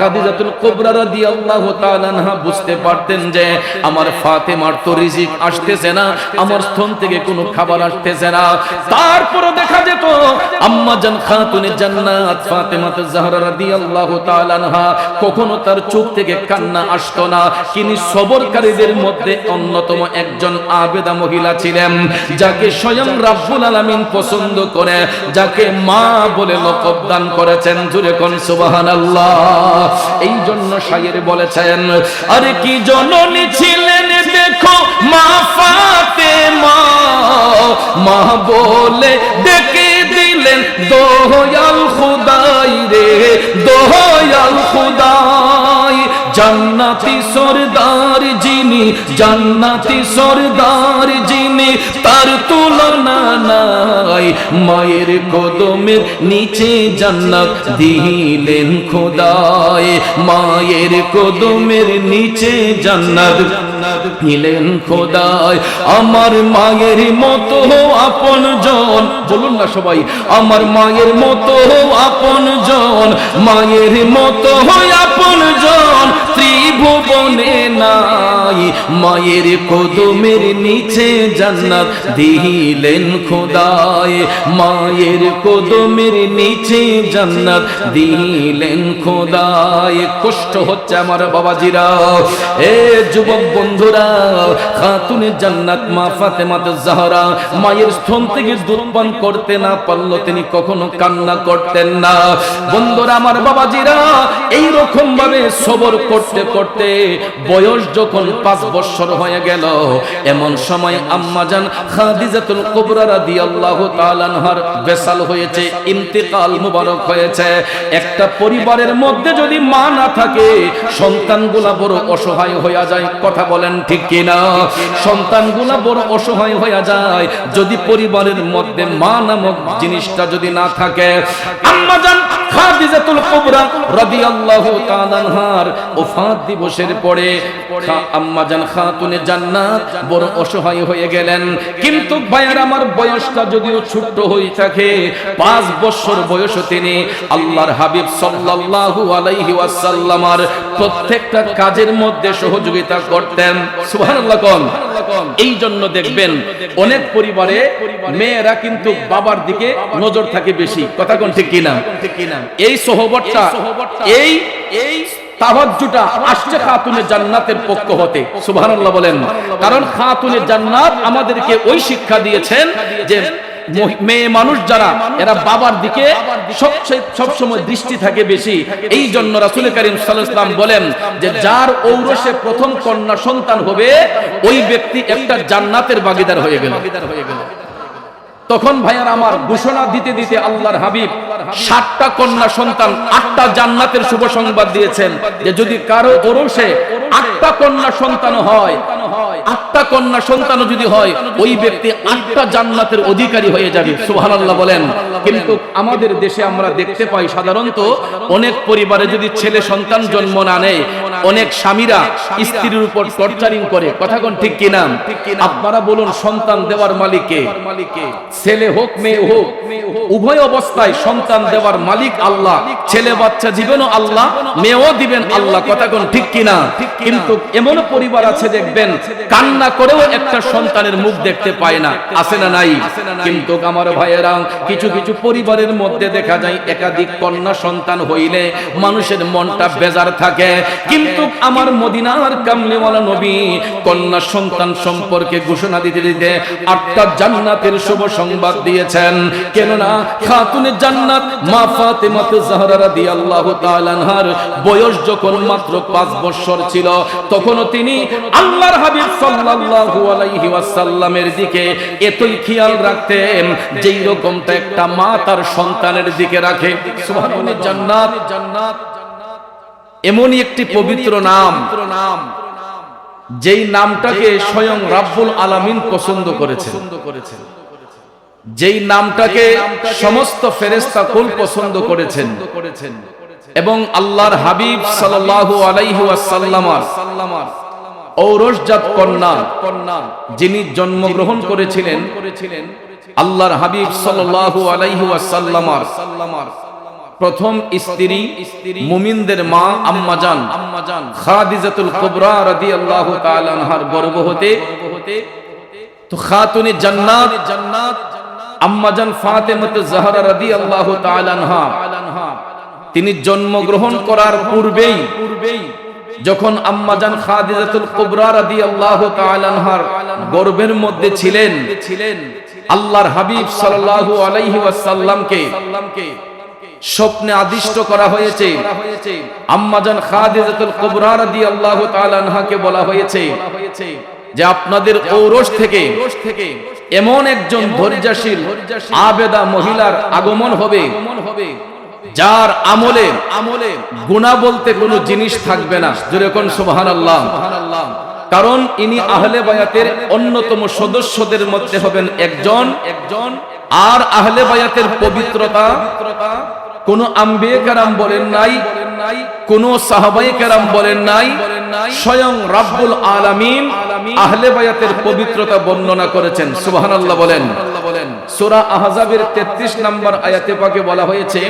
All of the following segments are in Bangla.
খাদিজাতুল কুবরা রাদিয়াল্লাহু তাআলা বুঝতে পারতেন যে আমার ফাতেমার তো রিজিক আসতেছে না, আমার স্তন থেকে কোনো খাবার আসতেছে না। দেখা যেত আম্মা জান জান্নাত জাহরা রাদিয়াল্লাহু তাআলা কখনো তার চোখ থেকে কান্না আসতো না। তিনি সবরকারীদের মধ্যে অন্যতম একজন আবেদা মহিলা ছিলেন, যাকে স্বয়ং রাব্বুল আলামিন পছন্দ করে, যাকে মা বলে লকব দান করেছেন। জুরে কোন সুবহানাল্লাহ। এই জন্য শায়ের বলেছেন, আরে কি জননী ছিলেন দেখো, মা ফাতেমা। মা বলে ডেকে দিলেন দোয়াল খুদাই রে দোয়াল খুদাই জান্নাতি সরদার যিনি, জান্নাতি সরদার যিনি, তার তুলনা নাই। মায়ের কদমের নিচে জান্নাত দিলেন খোদায় মায়ের কদমের নিচে জান্নাত দিলেন খোদায় আমার মায়ের মতো আপন জন, বলুন না সবাই, আমার মায়ের মতো আপন জন, মায়ের মতো আপন জন। ত্রিভুবনে নাই মায়ের কদমের নিচে জান্নাত দিলেন খোদায়। মায়ের কদমের নিচে জান্নাত দিলেন খোদায়। কষ্ট হচ্ছে আমার বাবাজিরা। এ যুবক বন্ধুরা, খাতুনে জান্নাত মা ফাতেমাত জাহরা। মায়ের স্তন থেকে দুধ করতে না পারল তিনি কখনো কান্না করতেন না। বন্ধুরা, আমার বাবাজিরা এই রকম ভাবে সবর করতে করতে বয়স যখন পাঁচ বছর হয়ে গেল। এমন সময় আম্মাজান খাদিজাতুল কুবরা রাদিয়াল্লাহু তাআলা আনহার বেসাল হয়েছে, ইন্তেকাল মুবারক হয়েছে। একটা পরিবারের মধ্যে যদি মা না থাকে, সন্তানগুলা বড় অসহায় হয়ে যায়, কথা বলেন ঠিক কিনা? সন্তানগুলা বড় অসহায় হয়ে যায়, যদি পরিবারের মধ্যে মা নামক জিনিসটা যদি না থাকে। আম্মাজান খাদিজাতুল কুবরা রাদিয়াল্লাহু তাআলা আনহার ওফাত দিবসের পরে আম্মাজান খাতুনে জান্নাত বড় অসহায় হয়ে গেলেন। কিন্তু ভাইয়ার আমার বয়সটা যদিও ছোট্ট হয়ে থাকে, পাঁচ বছর বয়স তিনি আল্লাহর হাবিব সাল্লাল্লাহু আলাইহি ওয়াসাল্লামার প্রত্যেকটা কাজের মধ্যে সহযোগিতা করতেন। সুবহানাল্লাহ কোন? এই জন্য দেখবেন অনেক পরিবারে মেয়েরা কিন্তু বাবার দিকে নজর থাকে বেশি। কথা কোন ঠিক কিনা? এই সহবতটা এই এই তাহাজ্জুটা আসছে খাতুনে জান্নাতের পক্ষ হতে। সুবহানাল্লাহ বলেন, কারণ খাতুনে জান্নাত আমাদেরকে ওই শিক্ষা দিয়েছেন যে মেয়ে মানুষ যারা, এরা বাবার দিকে সবসময় দৃষ্টি থাকে বেশি। এই জন্য রাসুল করিম সাল্লাম বলেন যে যার ঔরসে প্রথম কন্যা সন্তান হবে, ওই ব্যক্তি একটা জান্নাতের বাগিদার হয়ে গেল। তখন ভাইয়ার আমার ঘোষণা দিতে দিতে আল্লাহর হাবিব সাতটা কন্যা সন্তান আটটা জান্নাতের শুভ সংবাদ দিয়েছেন যে যদি কারও ওরসে আটটা কন্যা সন্তান হয়, আটটা কন্যা সন্তান যদি হয়, ওই ব্যক্তি আটটা জান্নাতের অধিকারী হয়ে যাবে। সুবহানাল্লাহ বলেন। কিন্তু আমাদের দেশে আমরা দেখতে পাই সাধারণত অনেক পরিবারে যদি ছেলে সন্তান জন্ম না নেয় অনেক স্বামীরা স্ত্রীর উপর টর্চারিং করে। কথা কোন ঠিক কিনা? আপনারা বলুন সন্তান দেওয়ার মালিককে ছেলে হোক মেয়ে হোক উভয় অবস্থায় সন্তান দেওয়ার মালিক আল্লাহ। ছেলে বাচ্চা দিবেনও আল্লাহ মেয়েও দিবেন আল্লাহ। কথা কোন ঠিক কিনা? কিন্তু এমন পরিবার আছে দেখবেন কান্না করেও একটা সন্তানের মুখ দেখতে পায় না। আছে না নাই? কিন্তু আমার ভাইয়েরা কিছু কিছু পরিবারের মধ্যে দেখা যায় একাধিক কন্যা সন্তান হইলে মানুষের মনটা বেজার থাকে। কিন্তু আমার মদিনার কামলিওয়ালা নবী কন্যা সন্তান সম্পর্কে ঘোষণা দিতে দিতে আটটা জান্নাতের শুভ সংবাদ দিয়েছেন। কেননা খাতুনে জান্নাত মা ফাতেমা জাহরা রাদিয়াল্লাহু তাআলা আনহার বয়স যখন মাত্র 5 বছর ছিল, তখনও তিনি আল্লাহর হাবিব সাল্লাল্লাহু আলাইহি ওয়াসাল্লামের দিকে এতই খেয়াল রাখতেন যেই রকমটা একটা মা তার সন্তানের দিকে রাখে। সুবহানাল্লাহ জান্নাত জান্নাত। এমনই একটি পবিত্র নাম যেই নামটাকে স্বয়ং রাব্বুল আলামিন পছন্দ করেছেন। যেই নামটাকে সমস্ত ফেরেস্তা কুল পছন্দ করেছেন। এবং আল্লাহর হাবিব সাল্লাল্লাহু আলাইহি ওয়াসাল্লামার ঔরসজাত কন্যা যিনি জন্মগ্রহণ করেছিলেন করেছিলেন। আল্লাহর হাবিব সাল্লাল্লাহু আলাইহি ওয়াসাল্লামার প্রথম স্ত্রী স্ত্রী মুমিনদের মা আম্মাজান আম্মাজান। খাদিজাতুল কুবরা রাদিয়াল্লাহু তাআলা আনহার গর্ভ হতে তো খাতুনে জান্নাত জান্নাত আম্মাজান ফাতেমাত জাহরা রাদিয়াল্লাহু তাআলা আনহা। তিনি জন্মগ্রহণ করার পূর্বেই পূর্বেই যখন আম্মাজান খাদিজাতুল কুবরা রাদিয়াল্লাহু তাআলা আনহার গর্ভের মধ্যে ছিলেন ছিলেন আল্লাহর হাবিব সাল্লাল্লাহু আলাইহি ওয়াসাল্লামকে স্বপ্নে আদিষ্ট করা হয়েছে। আম্মাজান খাদিজাতুল কুবরা রাদিয়াল্লাহু তাআলা আনহাকে বলা হয়েছে যে আপনাদের ঔরস থেকে এমন একজন ধৈর্যশীল আবেদা মহিলার আগমন হবে। যার আমলে আমলে গুণা বলতে কোনো জিনিস থাকবে না। যেরকম সুবহান আল্লাহ কারণ ইনি আহলে বায়াতের অন্যতম সদস্যদের মধ্যে হবেন একজন। একজন। আর আহলে বায়াতের পবিত্রতা কোন আম্বে কারাম বলেন নাই কোন সাহাবাই কারাম বলেন নাই স্বয়ং রাব্বুল আলামিন আহলে বায়াতের পবিত্রতা বর্ণনা করেছেন। সুবহানাল্লাহ বলেন। সূরা আহজাবের 33 নম্বর আয়াতে পাকে বলা হয়েছে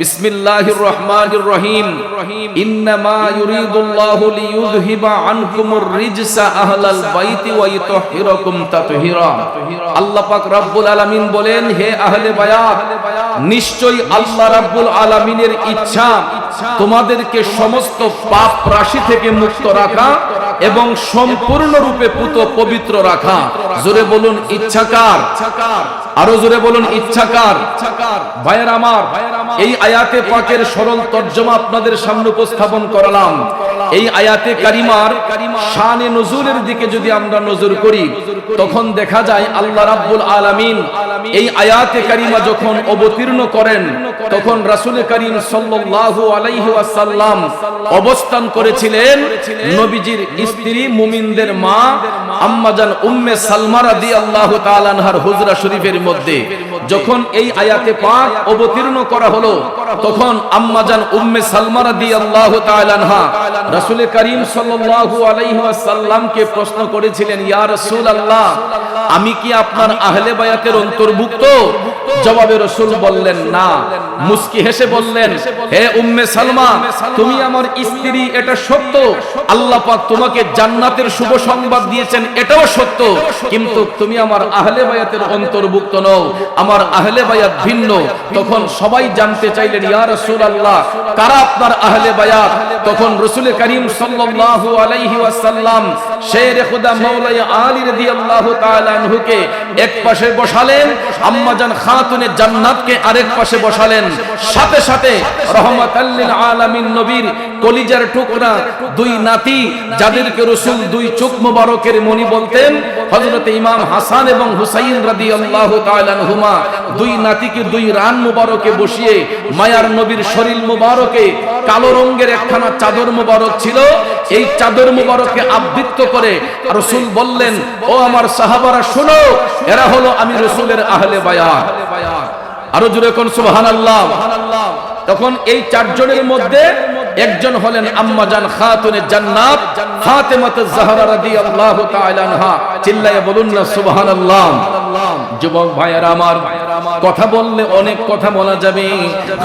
বিসমিল্লাহির রহমানির রহিম। ইন্নামা ইউরিদুল্লাহু লিইয়ুযহিবা আনকুমুর রিজসা আহলাল বাইতি ওয়া ইউতাহহিরাকুম তাতহীরা। আল্লাহ পাক রব্বুল আলামিন বলেন হে আহলে বায়াত নিশ্চয়ই আল্লাহ রাব্বুল আলামিনের ইচ্ছা। তোমাদেরকে সমস্ত পাপ রাশি থেকে মুক্ত রাখা এবং সম্পূর্ণরূপে পুত পবিত্র রাখা। জোরে বলুন ইচ্ছাকার। আরও জোরে বলুন ইচ্ছাকার ভাইয়ের আমার। এই আয়াতে পাকের সরল তর্জমা আপনাদের সামনে উপস্থাপন করলাম। এই আয়াতে কারিমার শানে নজুরের দিকে যদি আমরা নজর করি, তখন দেখা যায় আল্লাহ রাব্বুল আলামিন এই আয়াতে কারিমা যখন অবতীর্ণ করেন, তখন রাসূল করিম সাল্লাল্লাহু আলাইহি ওয়াসাল্লাম অবস্থান করেছিলেন নবীজির স্ত্রী মুমিনদের মা আম্মাজান উম্মে সালমা রাদিয়াল্লাহু তাআলা আনহার হুজরা শরীফের মধ্যে যখন এই আয়াতে পাক অবতীর্ণ করা হলো, তখন আম্মাজান উম্মে সালমা রাদিয়াল্লাহু তাআলা আনহা রাসূল করিম সাল্লাল্লাহু আলাইহি ওয়াসাল্লামকে প্রশ্ন করেছিলেন, ইয়া রাসূলুল্লাহ, আমি কি আপনার আহলে বায়াতের অন্তর্ভুক্ত? জবাবে রসুল বললেন, না। মুস্কি হেসে বললেন, হে উম্মে সালমা, তুমি আমার স্ত্রী, এটা সত্য। আল্লাহ পাক তোমাকে জান্নাতের শুভ সংবাদ দিয়েছেন, এটাও সত্য। কিন্তু তুমি আমার আহলে বায়াতের অন্তর্ভুক্ত আমার আহলে বায়াত ভিন্ন। তখন সবাই জানতে চাইলেন কারা আপনার আহলে বায়াত? তখন করিম আলাইহি শের আলী এক পাশে বসালেন আম্মাজান জান্নাতকে আরেক পাশে বসালেন। সাথে সাথে আলামিন নবীর কলিজার টুকরা, দুই নাতি যাদেরকে রাসূল দুই চোখ বলতেন ইমাম হাসান এবং হুসাইন রাদিয়াল্লাহু আনহুমা, দুই নাতিকে দুই রান মোবারকে বসিয়ে মায়ার নবীর শরীর মোবারকে কালো রঙের একখানা চাদর মোবারক ছিল। এই চাদর আবৃত্ত করে রসুল বললেন, ও আমার সাহাবারা, শোনো, এরা হলো আমি রসুলের আহলে বায়াত। আরও কোন সুবহানাল্লাহ। তখন এই চারজনের মধ্যে একজন হলেন আম্মাজান খাতুনে জান্নাত, ফাতেমাতে জাহরা রাদিয়াল্লাহু তাআলা আনহা। চিল্লায়ে বলুন না সুবহানাল্লাহ। যুবক ভাইয়েরা আমার, কথা বললে অনেক কথা বলা যাবে।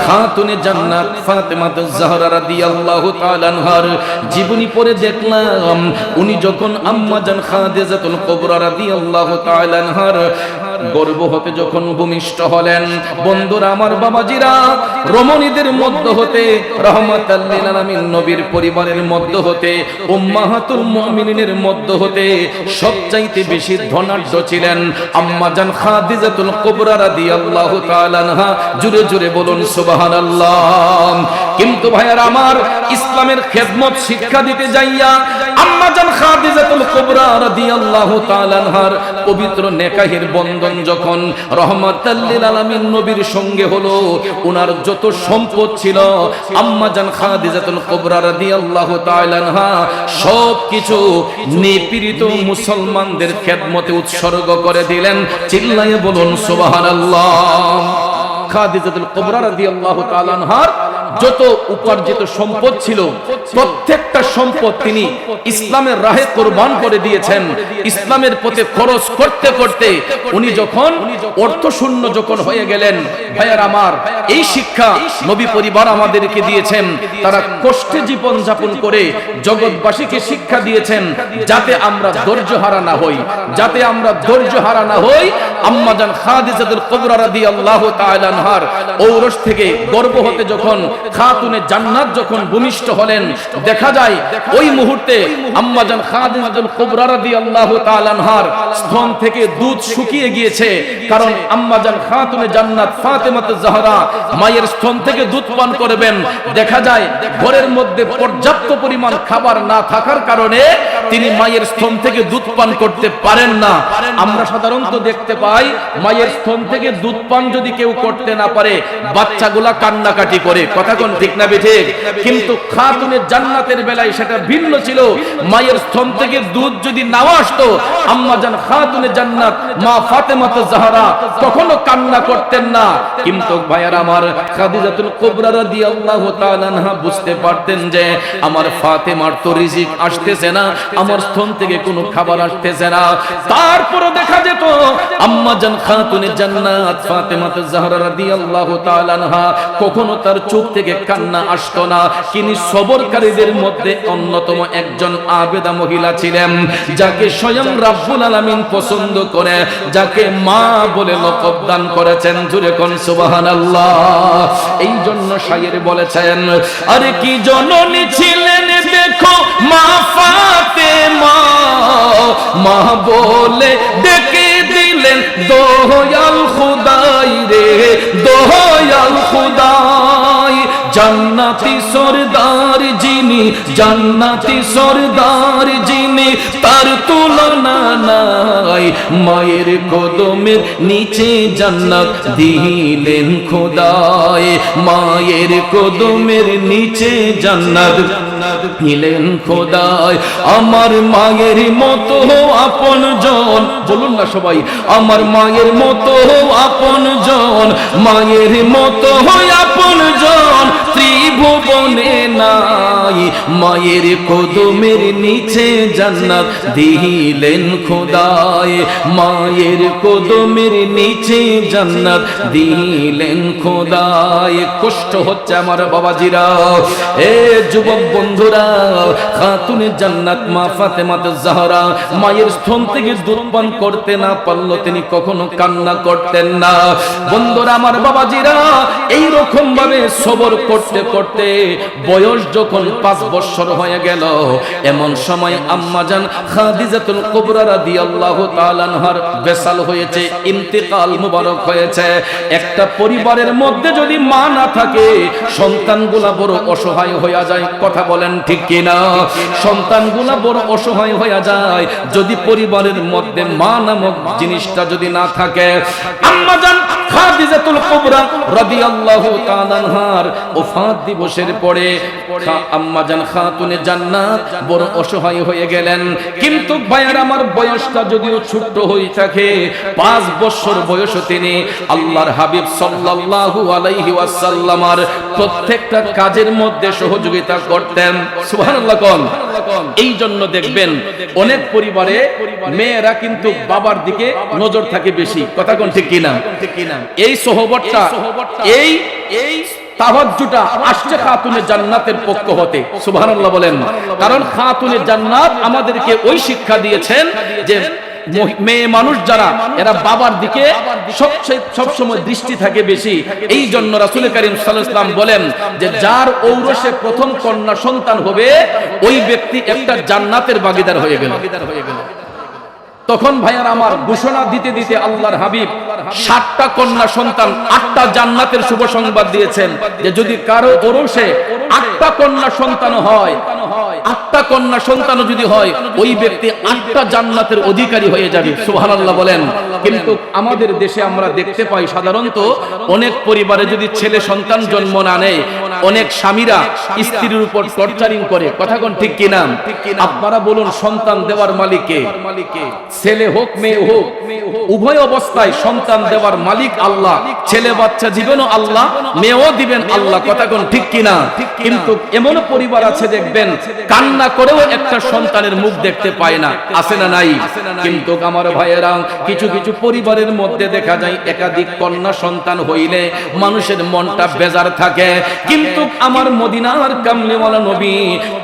খাতুনে জান্নাত ফাতেমা জাহরা রাদিয়াল্লাহু তাআলা আনহার জীবনী পড়ে দেখলাম, উনি যখন আম্মা জান খাদিজাতুল কুবরা রাদিয়াল্লাহু তাআলা আনহার গর্ব হতে যখন ভূমিষ্ঠ হলেন। বন্ধুরা, আমার বাবাজিরা, রমণীদের মধ্য হতে, রহমাতাল্লিল আলামিন নবীর পরিবারের মধ্য হতে, উম্মাহাতুল মুমিনিনের মধ্য হতে সবচাইতে বেশি ধনাঢ্য ছিলেন আম্মাজান খাদিজাতুল কুবরা রাদিয়াল্লাহু তাআলা আনহা। জুরে জুরে বলুন, সুবহানাল্লাহ। কিন্তু ভাইয়ার আমার ইসলামের খেদমত শিক্ষা দিতে যাইয়া আম্মাজান খাদিজাতুল কুবরা রাদিয়াল্লাহু তাআলা আনহার পবিত্র নেকাহের বন্ধন যখন রহমাতাল্লিল আলামিন নবীর সঙ্গে হলো, উনার যত সম্পদ ছিল আম্মাজান খাদিজাতুল কুবরা রাদিয়াল্লাহু তাআলা আনহা সব কিছু নিপীড়িত মুসলমানদের খেদমতে উৎসর্গ করে দিলেন। চিল্লায়ে বলুন, সুবহানাল্লাহ। খাদিজাতুল কুবরা রাদিয়াল্লাহু তাআলা আনহার যত উপার্জিত সম্পদ ছিল, প্রত্যেকটা সম্পদ তিনি ইসলামের রাহে কোরবান করে দিয়েছেন। ইসলামের পথে খরচ করতে করতে উনি যখন অর্থশূন্য যখন হয়ে গেলেন, ভাইয়ার আমার, এই শিক্ষা নবী পরিবার আমাদেরকে দিয়েছেন। তারা কষ্টে জীবন যাপন করে জগৎবাসীকে শিক্ষা দিয়েছেন, যাতে আমরা ধৈর্য হারা না হই, যাতে আমরা ধৈর্য হারা না হই। আম্মাজান খাদিজাতুল কুবরা রাদিয়াল্লাহু তাআলা আনহার ঔরস থেকে গর্ভ হতে যখন খাতুনে জান্নাত যখন ভূমিষ্ঠ হলেন, দেখা যায় ওই মুহূর্তে আম্মাজান খাদিজাতুল কুবরা রাদিয়াল্লাহু তাআলা আনহার স্তন থেকে দুধ শুকিয়ে গিয়েছে। কারণ আম্মাজান খাতুনে জান্নাত ফাতেমাতুজ জাহরা মায়ের স্তন থেকে দুধ পান করবেন। দেখা যায় ঘরের মধ্যে পর্যাপ্ত পরিমাণ খাবার না থাকার কারণে তিনি মায়ের স্তন থেকে দুধ পান করতে পারেন না। আমরা সাধারণত দেখতে পাই, মায়ের স্তন থেকে দুধ পান যদি কেউ করতে না পারে, বাচ্চাগুলা কান্নাকাটি করে। কথা কোন ঠিক না ঠিক কিন্তু খাতুনের জান্নাতের বেলায় সেটা ভিন্ন ছিল। মায়ের স্তন থেকে দুধ যদি নাও আসতো, আম্মা জান খাতুনের জান্নাত, মা ফাতেমাত জাহরা কখনো কান্না করতেন না। কিন্তু ভাইয়ার আমার খাদিজাতুল কুবরা রাদিয়াল্লাহু তাআলা বুঝতে পারতেন যে, আমার ফাতেমার তো রিজিক আসতেছে না আমার স্তন থেকে কোনো খাবার আসতেছে না। তারপরে দেখা যেত, আম্মা জান খাতুনে জান্নাত ফাতেমাত জাহরা রাদিয়াল্লাহু তাআলা আনহা, কখনো তার চোখ থেকে কান্না আসতো না। তিনি সবরকারীদের মধ্যে অন্যতম একজন আবেদা মহিলা ছিলেন, যাকে স্বয়ং রাব্বুল আলামিন পছন্দ করে, যাকে মা বলে লকব দান করেছেন। জুরে কোন সুবহানাল্লাহ। এই জন্য শায়ের বলেছেন, আরে কি জননী ছিলেন দেখো মা ফাতেমা। মা বলে ডেকে দিলেন দোয়াল খুদাই রে দোয়াল খুদাই, জান্নাতি সরদার যিনি, জান্নাতি সরদার যিনি, তার তুলনা নাই, মায়ের কদমের নিচে জান্নাত দিলেন খোদায় মায়ের কদমের নিচে জান্নাত দিলেন খোদায় আমার মায়ের মতো আপন জন, বলুন না সবাই, আমার মায়ের মতো আপন জন, মায়ের মতো আপন জন। ত্রিভুবনে নাই। মায়ের কদমের নিচে জান্নাত দিলেন খোদায়। মায়ের কদমের নিচে জান্নাত দিলেন খোদায়। কষ্ট হচ্ছে আমার বাবাজিরা। এ যুবক বন্ধুরা, খাতুনে জান্নাত মা ফাতেমাত জাহরা, মায়ের স্তন থেকে দুধ করতে না পারল তিনি কখনো কান্না করতেন না। বন্ধুরা, আমার বাবাজিরা এই রকম ভাবে সবর করতে করতে বয়স যখন পাঁচ বছর হয়ে গেল, এমন সময় আম্মাজান খাদিজাতুল কুবরা রাদিয়াল্লাহু তাআলা আনহার বেসাল হয়েছে, ইন্তেকাল মুবারক হয়েছে। একটা পরিবারের মধ্যে যদি মা না থাকে, সন্তানগুলা বড় অসহায় হয়ে যায়, কথা বলেন ঠিক কিনা? সন্তানগুলা বড় অসহায় হয়ে যায়, যদি পরিবারের মধ্যে মা নামক জিনিসটা যদি না থাকে আম্মাজান খাদিজাতুল কুবরা রাদিয়াল্লাহু তাআলা আনহার ওফাত দিবসের পরে আম্মাজান খাতুনে জান্নাত বড় অসহায় হয়ে গেলেন। কিন্তু ভাইয়ার আমার বয়সটা যদিও ছোট্ট হয়ে থাকে, পাঁচ বছর বয়স তিনি আল্লাহর হাবিব সাল্লাল্লাহু আলাইহি ওয়াসাল্লামার প্রত্যেকটা কাজের মধ্যে সহযোগিতা করতেন। সুবহানাল্লাহ কোন? এই জন্য দেখবেন অনেক পরিবারে মেয়েরা কিন্তু বাবার দিকে নজর থাকে বেশি। কথা কোন ঠিক কিনা? এই সহবতটা, এই এই আমাদেরকে ওই শিক্ষা দিয়েছেন যে মেয়ে মানুষ যারা, এরা বাবার দিকে সব সময় দৃষ্টি থাকে বেশি। এই জন্য রাসুল করিম সাল্লাম বলেন যে যার ঔরসে প্রথম কন্যা সন্তান হবে, ওই ব্যক্তি একটা জান্নাতের বাগিদার হয়ে গেল। তখন ভাইয়ার আমার ঘোষণা দিতে দিতে আল্লাহর হাবিব সাতটা কন্যা সন্তান, আটটা জান্নাতের শুভ সংবাদ দিয়েছেন যে যদি কারও ওরসে আটটা কন্যা সন্তান হয়, আটটা কন্যা সন্তান যদি হয়, ওই ব্যক্তি আটটা জান্নাতের অধিকারী হয়ে যাবে। সুবহানাল্লাহ বলেন। কিন্তু আমাদের দেশে আমরা দেখতে পাই সাধারণত অনেক পরিবারে যদি ছেলে সন্তান জন্ম না নেয় অনেক স্বামীরা স্ত্রীর উপর টর্চারিং করে। কথা কোন? ঠিক কিনা? আপনারা বলুন সন্তান দেওয়ার মালিককে ছেলে হোক মেয়ে হোক উভয় অবস্থায় সন্তান দেওয়ার মালিক আল্লাহ। ছেলে বাচ্চা দিবেনও আল্লাহ। মেয়েও দিবেন আল্লাহ। কথা কোন? ঠিক কিনা? কিন্তু এমন পরিবার আছে দেখবেন কান্না করেও একটা সন্তানের মুখ দেখতে পায় না। আছে না নাই? কিন্তু আমার ভাইয়েরা কিছু কিছু পরিবারের মধ্যে দেখা যায় একাধিক কন্যা সন্তান হইলে মানুষের মনটা বেজার থাকে। কিন্তু আমার মদিনার কামলিওয়ালা নবী,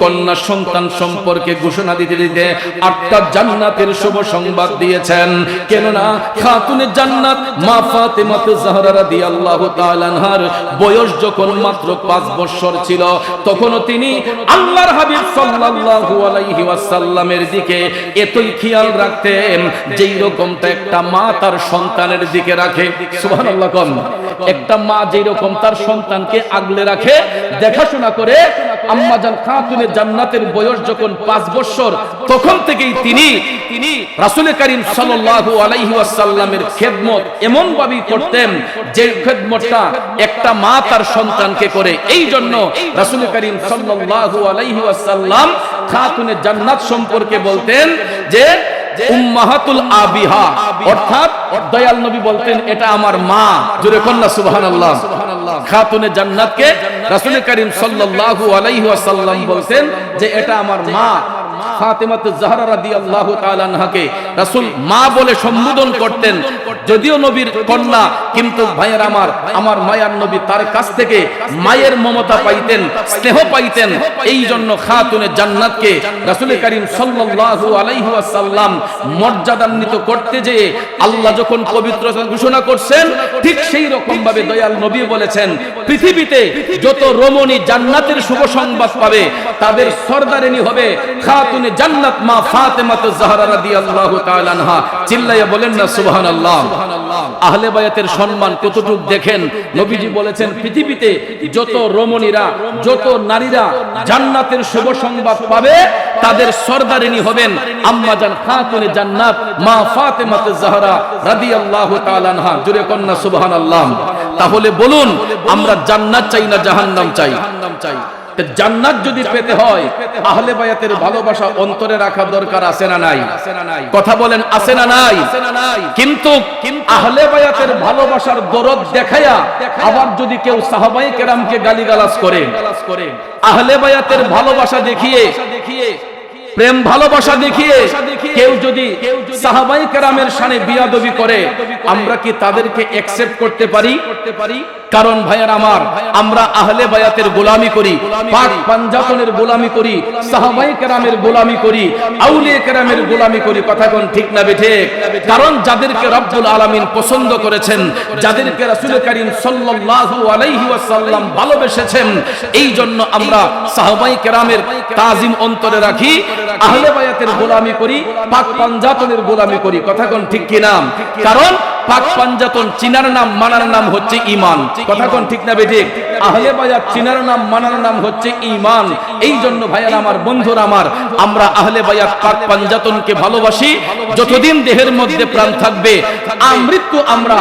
কন্যা সন্তান সম্পর্কে ঘোষণা দিতে দিতে আটটা জান্নাতের শুভ সংবাদ দিয়েছেন। কেননা খাতুনে জান্নাত মা ফাতেমা জাহরা রাদিয়াল্লাহু তাআলা আনহার বয়স যখন মাত্র 5 বছর ছিল, তখনও তিনি আল্লাহর হাবিব সাল্লাল্লাহু আলাইহি ওয়াসাল্লামের দিকে এতই খেয়াল রাখতেন, যেই রকমটা একটা মা তার সন্তানের দিকে রাখে। সুবহানাল্লাহ কম একটা মা যেই রকম তার সন্তানকে আগলে রাখে, দেখাশোনা করে, আম্মাজান খাতুনে জান্নাতের বয়স যখন 5 বছর, তখন থেকেই তিনি তিনি রাসূল করিম সাল্লাল্লাহু আলাইহি ওয়াসাল্লামের খেদমত এমন ভাবে করতেন যে খেদমতটা একটা মা তার সন্তানকে করে। এই জন্য রাসূল করিম সাল্লাল্লাহু আলাইহি ওয়াসাল্লাম খাতুনে জান্নাত সম্পর্কে বলতেন যে উম্মাহাতুল আবিহা। অর্থাৎ দয়াল নবী বলতেন এটা আমার মা। জোরে কন্যা সুবহানাল্লাহ। খাতুনে জান্নাতকে রাসূল কারীম সাল্লাল্লাহু আলাইহি ওয়াসাল্লাম বলতেন যে এটা আমার মা। ফাতেমাত জাহরা রাদিয়াল্লাহু তাআলা আনহাকে রাসূল মা বলে সম্বোধন করতেন, যদিও নবীর কন্যা, কিন্তু ভাইয়ের আমার আমার মায়ার নবী তার কাছ থেকে মায়ের মমতা পাইতেন, স্নেহ পাইতেন। এই জন্য খাতুনে জান্নাতকে রাসূল করিম সাল্লাল্লাহু আলাইহি ওয়াসাল্লাম মর্যাদান্বিত করতে যে আল্লাহ যখন পবিত্রতা ঘোষণা করছেন, ঠিক সেই রকম ভাবে দয়াল নবী বলেছেন, পৃথিবীতে যত রমণী জান্নাতের শুভ সংবাদ পাবে, তাদের সর্দারিনী হবে খাতুনে জান্নাত মা ফাতেমা জাহরা রাদিয়াল্লাহু তাআলা আনহা। চিল্লাইয়া বলেন না, সুবহানাল্লাহ। আহলে বায়াতের সম্মান কতটুক দেখেন? নবীজি বলেছেন, পৃথিবীতে যত রমণীরা, যত নারীরা জান্নাতের শুভ সংবাদ পাবে, তাদের সর্দারিনী হবেন আম্মাজান খাতুনে জান্নাত মা ফাতেমা জাহরা রাদিয়াল্লাহু তাআলা আনহা। জুরে কন্যা সুবহানাল্লাহ। তাহলে বলুন, আমরা জান্নাত চাই না জাহান্নাম চাই? তা জান্নাত যদি পেতে হয় আহলে বায়াতের ভালোবাসা অন্তরে রাখা দরকার আছে না নাই? কথা বলেন আছে না নাই? কিন্তু আহলে বায়াতের ভালোবাসার দরদ দেখায়া আবার যদি কেউ সাহাবাই কেরামকে গালিগালাজ করে আহলে বায়াতের ভালোবাসা দেখিয়ে প্রেম ভালোবাসা দেখিয়ে কেউ যদি সাহাবাই কেরামের সানে বিয়াদবি করে আমরা কি তাদেরকে অ্যাকসেপ্ট করতে পারি? কারণ ভাইয়ার আমার, আমরা আহলে বায়াতের গোলামি করি, পাক পাঞ্জাতনের গোলামি করি সাহাবাই কেরামের গোলামি করি, আউলিয়া কেরামের গোলামি করি, কথা কোন ঠিক না বেঠে কারণ যাদেরকে রব্বুল আলামিন পছন্দ করেছেন, যাদেরকে রাসূল করিম সাল্লাল্লাহু আলাইহি ওয়াসাল্লাম ভালোবেসেছেন এই জন্য আমরা সাহাবাই কেরামের তাজিম অন্তরে রাখি, আহলে বায়াতের গোলামি করি, পাক পাঞ্জাতনের গোলামি করি, কথা কোন ঠিক কি নাম কারণ পাক পাঞ্জাতন চিনার নাম, মানার নাম হচ্ছে ইমান কথা কোন ঠিক না বেঠিক? আহলে বায়াত চিনার নাম, মানার নাম হচ্ছে ইমান এই জন্য ভাইয়ার আমার, বন্ধুরা আমার, আমরা আহলে বায়াত পাক পাঞ্জাতনকে ভালোবাসি। যতদিন দেহের মধ্যে প্রাণ থাকবে আমৃত্যু আমরা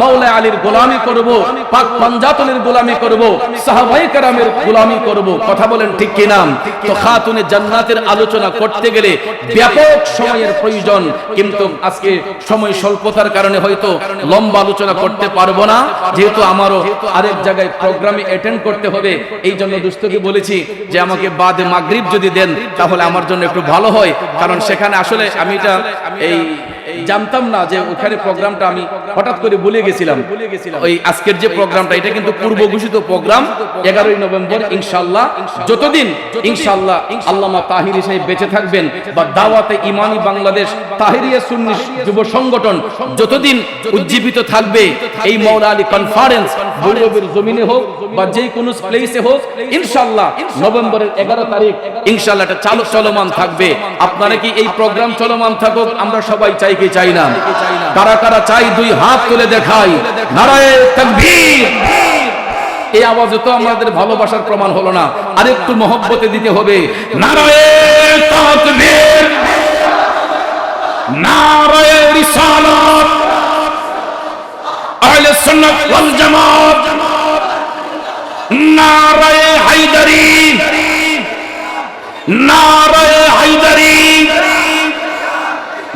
মাওলা আলীর গোলামি করব, পাক পাঞ্জাতনের গোলামি করব, সাহাবাই কারামের গোলামি করব। কথা বলেন ঠিক কি নাম তো খাতুনে জান্নাতের আলোচনা করতে গেলে ব্যাপক সময়ের প্রয়োজন। কিন্তু আজকে সময় স্বল্পতার কারণে হয়তো লম্বা আলোচনা করতে পারব না। যেহেতু আমারও আরেক জায়গায় প্রোগ্রামে অ্যাটেন্ড করতে হবে, এই জন্য দুস্থকে বলেছি যে আমাকে বাদে মাগরিব যদি দেন, তাহলে আমার জন্য একটু ভালো হয়। কারণ সেখানে আসলে আমি এটা এই জানতাম না যে ওখানে প্রোগ্রামটা আমি হঠাৎ করে ভুলে গেছিলাম। ওই আজকের যে প্রোগ্রামটা এটা কিন্তু পূর্ব ঘোষিত প্রোগ্রাম এগারোই নভেম্বর ইনশাল্লাহ যতদিন ইনশাল্লাহ আল্লামা তাহিরি সাহেব বেঁচে থাকবেন বা দাওয়াতে ইমানি বাংলাদেশ তাহিরিয়া সুন্নি যুব সংগঠন যতদিন উজ্জীবিত থাকবে এই মৌলা আলী কনফারেন্স ভৈরবের জমিনে হোক বা যে কোনো প্লেসে হোক ইনশাল্লাহ নভেম্বরের এগারো তারিখ ইনশাল্লাহ এটা চালু চলমান থাকবে। আপনারা কি এই প্রোগ্রাম চলমান থাকুক? আমরা সবাই চাই কি চাই না কারা কারা চাই দুই হাত তুলে দেখাই। নারায়ে তাকবীর। এই আওয়াজে তো আমাদের ভালোবাসার প্রমাণ হলো না। আরেকটু মহব্বতে দিতে হবে। নারায়ে তাকবীর। নারায়ে রিসালাত। আহলে সুন্নাত ওয়াল জামাত। নারায়ে হায়দারি।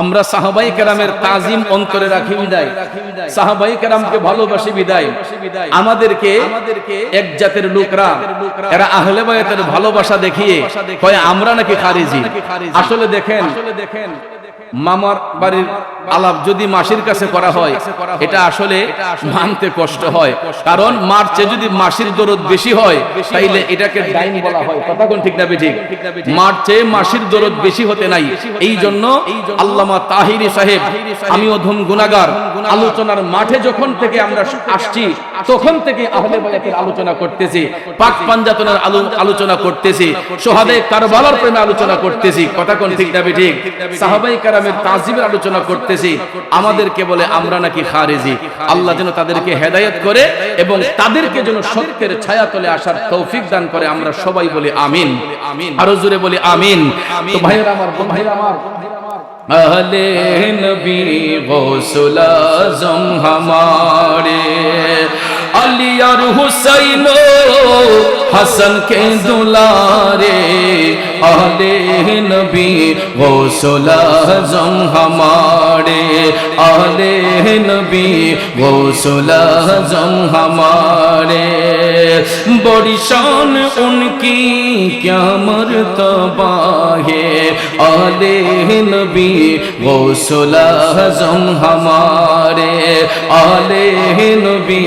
আমরা সাহাবাই কেরামের তাজিম অন্তরে রাখি বিদায়। সাহাবাই কেরামকে ভালোবাসি বিদায়। আমাদেরকে এক জাতের লোকরা, এরা আহলে বায়াতের ভালোবাসা দেখিয়ে আমরা নাকি খারিজি? আসলে দেখেন দেখেন মামার বাড়ির আলাপ যদি মাসির কাছে করা হয় এটা আসলে মানতে কষ্ট হয়। কারণ মার্চে যদি মাসির দরদ বেশি হয় তাইলে এটাকে ডাইন বলা হয়। কথা কোন ঠিক না বেঠিক? মার চেয়ে মাসির দরদ বেশি হতে নাই। এই জন্য আল্লামা তাহিরি সাহেব আমি অধম গুনাগার আলোচনার মাঠে যখন থেকে আমরা আসছি, তখন থেকে আহলে বায়াতের আলোচনা করতেছি, পাক পাঞ্জাতনের আলোচনা করতেছি সোহাদে কারবালার প্রেমে আলোচনা করতেছি। কথা কোন ঠিক না বেঠিক? সাহাবাই কারামের তাজিমের আলোচনা করতেছি। আমাদেরকে বলে, আমরা নাকি খারেজি। আল্লাহ যেন তাদেরকে হেদায়েত করে এবং তাদেরকে যেন সত্যের ছায়া তলে আসার তৌফিক দান করে। আমরা সবাই বলি, আমিন। আমিন আরও জোরে বলি, আমিন। তো ভাইয়েরা আমার ভাইয়েরা আমার আহলে নবী গৌসুল আজম হামারে, আলী আর হুসাইন হাসান কে দুলারে, আহলে নবী গৌসুল আজম হামারে। পড়ে। আলে নবী গোসল হজম হামারে বরিশান উনকি ক্যামর তবাহে। আলে নবী গোসল হজম হামারে আলে নবী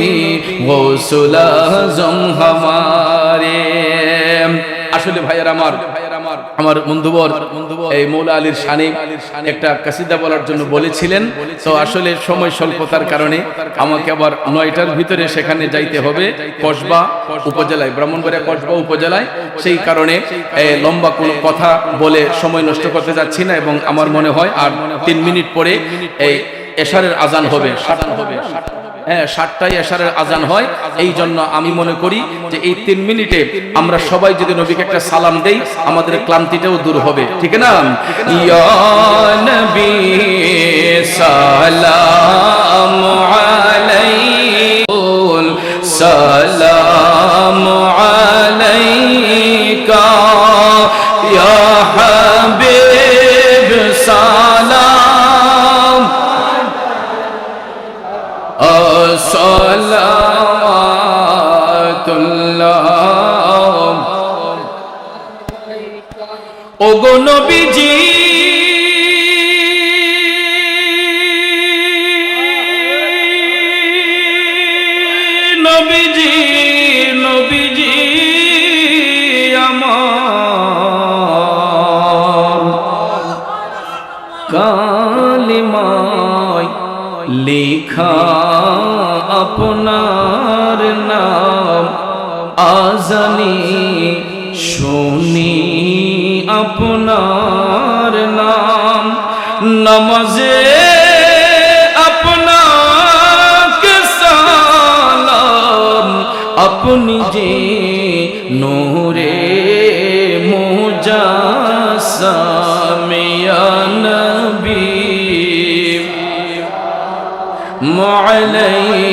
গোসল হজম হামারে আসলে ভাইয়ের আমার আমার বন্ধুবর, এই মৌলা আলীর শানে একটা কাসিদা বলার জন্য বলেছিলেন। তো আসলে সময় স্বল্পতার কারণে আমাকে আবার নয়টার ভিতরে সেখানে যাইতে হবে কসবা উপজেলায়, ব্রাহ্মণবাড়িয়া কসবা উপজেলায়। সেই কারণে লম্বা কোনো কথা বলে সময় নষ্ট করতে যাচ্ছি না এবং আমার মনে হয় আর তিন মিনিট পরে এই এশারের আজান হবে সাতান হবে সাতটায় এশারের আজান হয়। এই জন্য আমি মনে করি যে এই তিন মিনিটে আমরা সবাই যদি নবীকে একটা সালাম দেই, আমাদের ক্লান্তিটাও দূর হবে। ঠিক না? সালাম সালাম আলাইকা। ইয়া হাবিব সালাম ওগো নবীজি। নবীজি নবীজি আমার কালিমায় লেখা আপনার নাম আজানি শুনি আপনার নাম নমজে আপনাকে সালাম। আপনি যে নূরে মুজাসামিয়া নবী মালাইয়া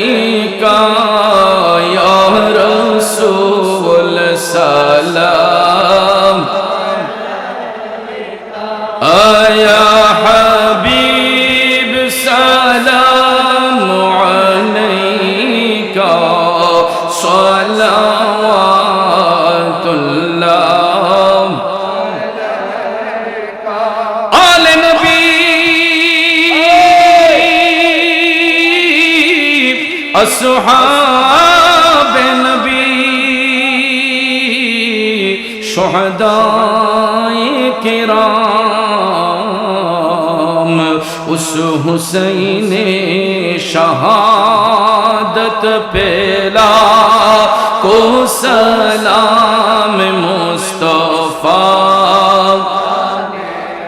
يا حبيب سلام عليك. صلوات الله آل نبي أصحاب اس حسین شہادت پیلا کو سلام مصطفیٰ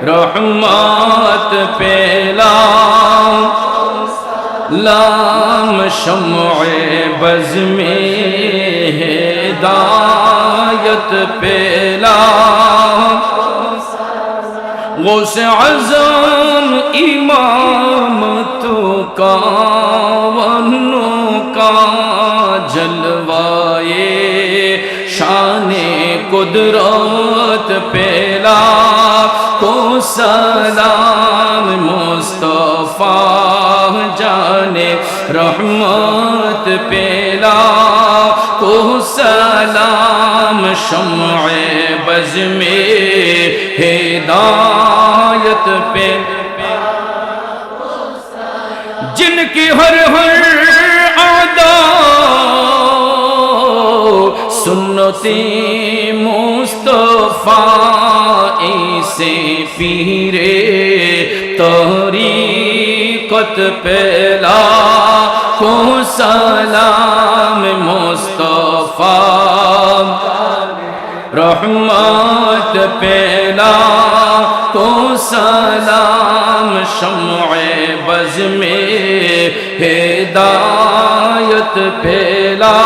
رحمت پیلا لام شمع بز میں ہدایت پیلا غوث عظم امام تو کا، ونوں کا جلوائے، شان قدرت پیلا کو سلام مصطفیٰ جانے رحمت پیلا کو سلام شمع بزمیر پہ۔ جن کی ہر ہر ادا سنتی مصطفیٰ سے پیرے توری قط پہلا کو سلام مصطفیٰ রহমত পেলা তো সালাম সময়ে বজমে হেদায়ত পেলা।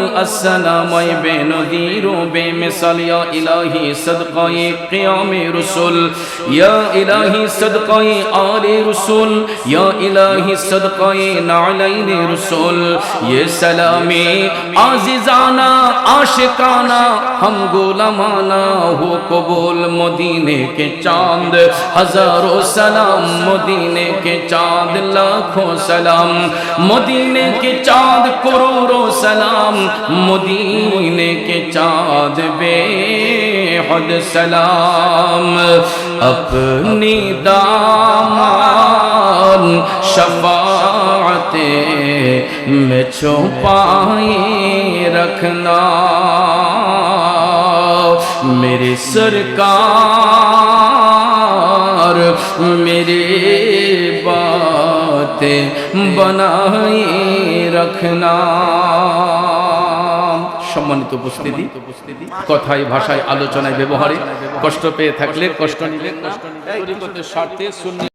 السلام بے نذیر و بے مثال، یا الہی صدقائی قیام رسول، یا الہی صدقائی آل رسول، یا الہی صدقائی نعلین رسول۔ یہ سلامی عزیزانہ، عاشقانہ، ہم غلامانہ ہو قبول مدینے کے چاند۔ ہزاروں سلام، مدینے کے چاند، لاکھوں سلام۔ مدینے کے چاند، کروڑوں سلام۔ مدینے کے چاند بے حد سلام، اپنی دامان شفاعتیں میں چھپائی رکھنا۔ میرے سرکار، میرے باتیں بنائی رکھنا۔ সম্মানিত উপস্থিতি কথায় ভাষায় আলোচনায় ব্যবহারে কষ্ট পেয়ে থাকলে কষ্ট নিলে কষ্ট নিলে স্বার্থে শূন্য